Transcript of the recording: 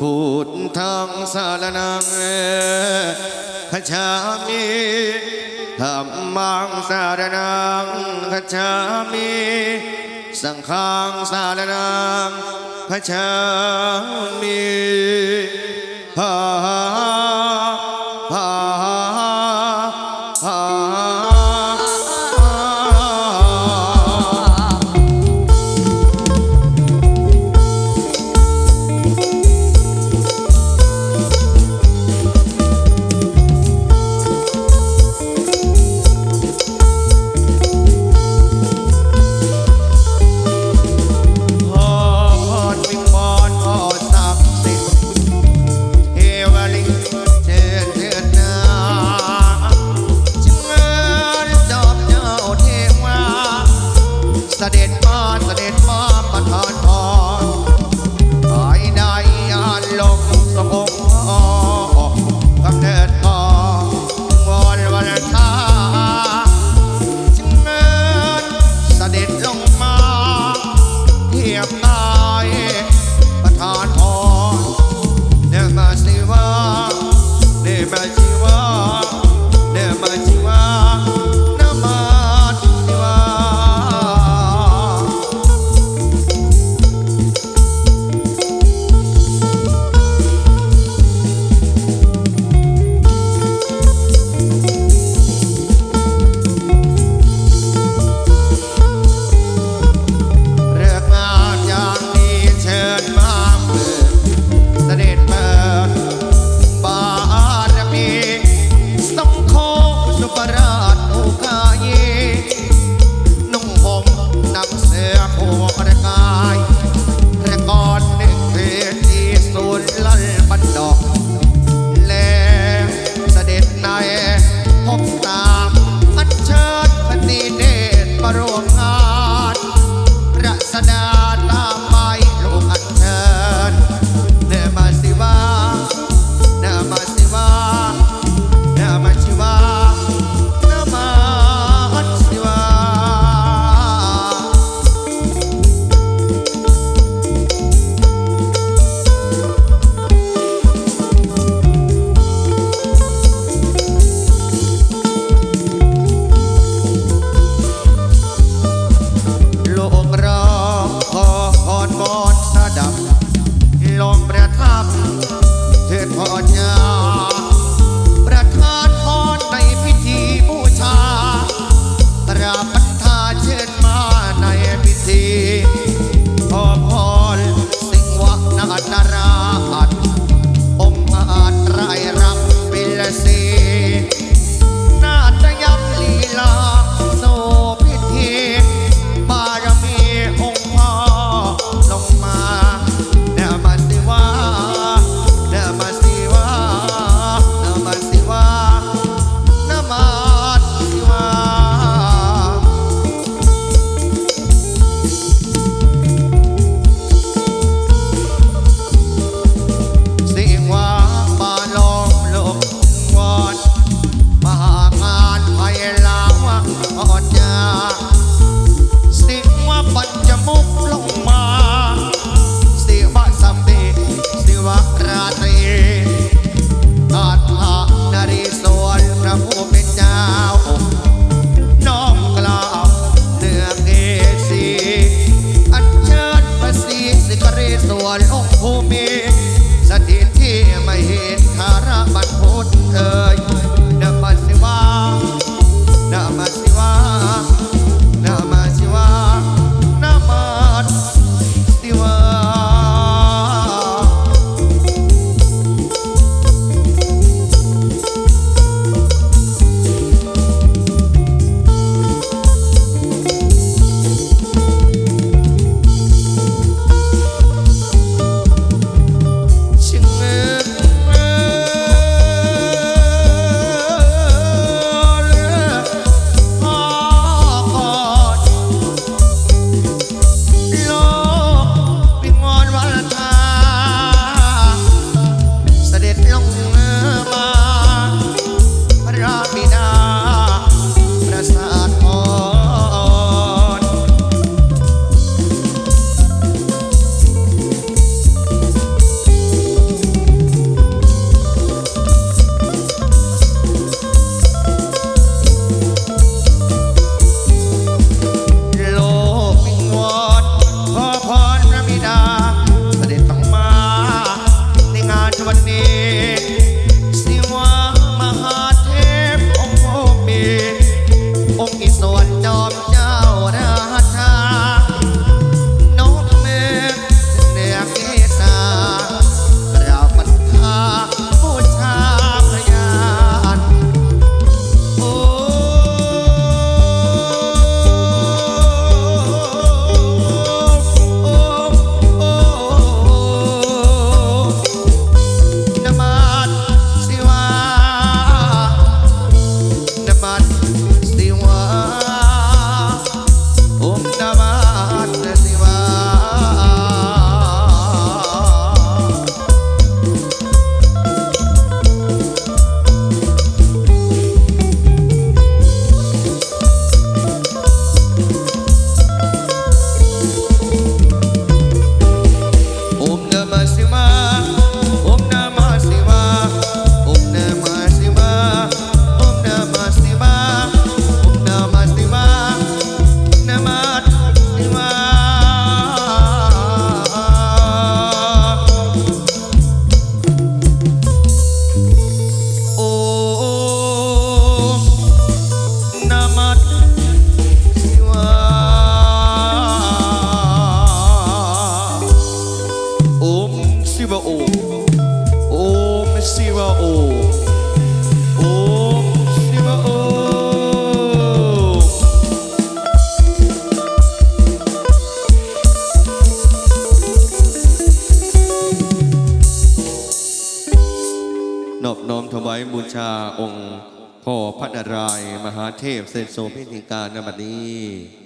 พูดทางสารนังขจามีธรรมังสารนังขจามีสังฆังสารนังขจามิพา เสด็จมาเสด็จมาประทานพ สิวะโอโอมสิวะโอโอมสิวะโอนอบน้อมถวายบูชาองค์พ่อพระนารายณ์มหาเทพเสด็จโสพิธีการในบัดนี้